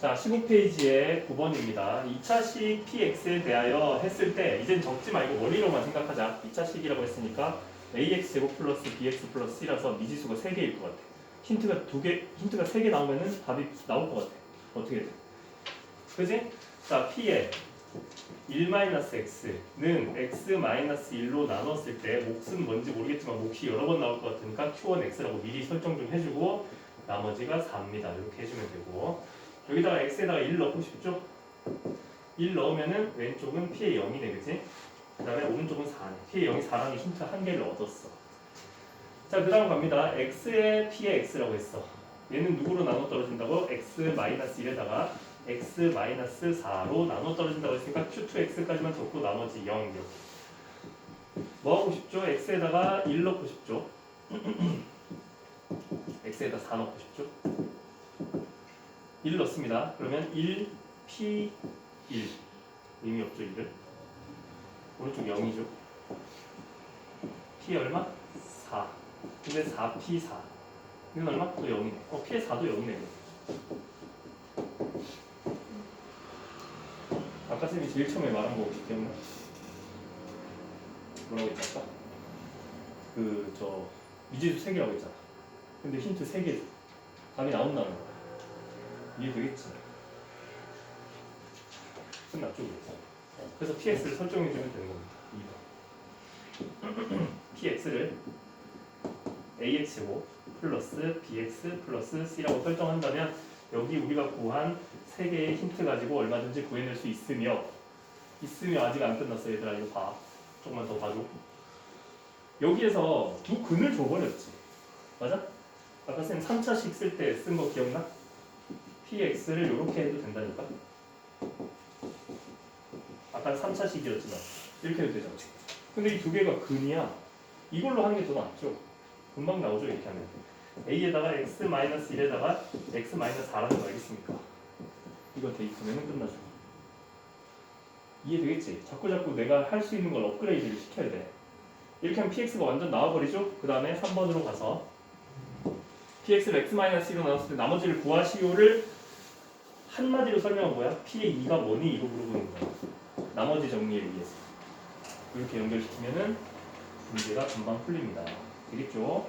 자, 15페이지에 9번입니다. 2차식 px에 대하여 했을 때 이젠 적지 말고 원리로만 생각하자. 2차식이라고 했으니까 ax 제곱 플러스 bx 플러스 c라서 미지수가 3개일 것 같아. 힌트가 두 개, 힌트가 3개 나오면은 답이 나올 것 같아. 어떻게 돼? 그지? 자, p에 1-x는 x-1로 나눴을 때 몫은 뭔지 모르겠지만 몫이 여러 번 나올 것 같으니까 q1x라고 미리 설정 좀 해주고 나머지가 4입니다. 이렇게 해주면 되고 여기다가 x에다가 1 넣고 싶죠? 1 넣으면은 왼쪽은 p의 0이네, 그치? 그 다음에 오른쪽은 4네. p의 0이 4라는 힌트 한 개를 얻었어. 자, 그 다음 갑니다. x의 p의 x라고 했어. 얘는 누구로 나눠 떨어진다고? x-1에다가 x-4로 나눠 떨어진다고 했으니까 q2x까지만 적고 나머지 0 이렇게. 뭐 하고 싶죠? x에다가 1 넣고 싶죠? x에다 4 넣고 싶죠? 1 넣습니다. 그러면 1 p 1 의미 없죠 1을 오른쪽 0이죠. p 얼마? 4. 근데 4 p 4 이건 얼마? 또 0이네. 어 p의 4도 0이네. 아까 쌤이 제일 처음에 말한 거 혹시 기억나? 뭐라고 했지 아까? 그 저 미지수 3개라고 했잖아. 근데 힌트 3개 줘. 답이 나온다는 거야. 이해되겠지? 끝났죠, 그래서. 그래서 px를 설정해주면 되는 겁니다. 2번. px를 ax제곱 플러스 bx 플러스 c라고 설정한다면 여기 우리가 구한 세 개의 힌트 가지고 얼마든지 구해낼 수 있으며 있으며 아직 안 끝났어 얘들아 이거 봐 조금만 더 봐줘 여기에서 두 근을 줘버렸지 맞아? 아까 쌤 3차식 쓸 때 쓴 거 기억나? Px를 이렇게 해도 된다니까? 아까 3차식이었지만 이렇게 해도 되잖아. 근데 이 두 개가 근이야. 이걸로 하는 게 더 낫죠. 금방 나오죠 이렇게 하면. A에다가 x-1에다가 x-4라는 거 알겠습니까? 이거 대입하면 끝나죠. 이해되겠지? 자꾸 자꾸 내가 할 수 있는 걸 업그레이드를 시켜야 돼. 이렇게 하면 px가 완전 나와버리죠? 그 다음에 3번으로 가서 px를 x-1로 나눴을 때 나머지를 구하시오를 한마디로 설명한 거야 p의 2가 뭐니? 이거 물어보는 거야 나머지 정리를 위해서 이렇게 연결시키면은 문제가 금방 풀립니다 되겠죠?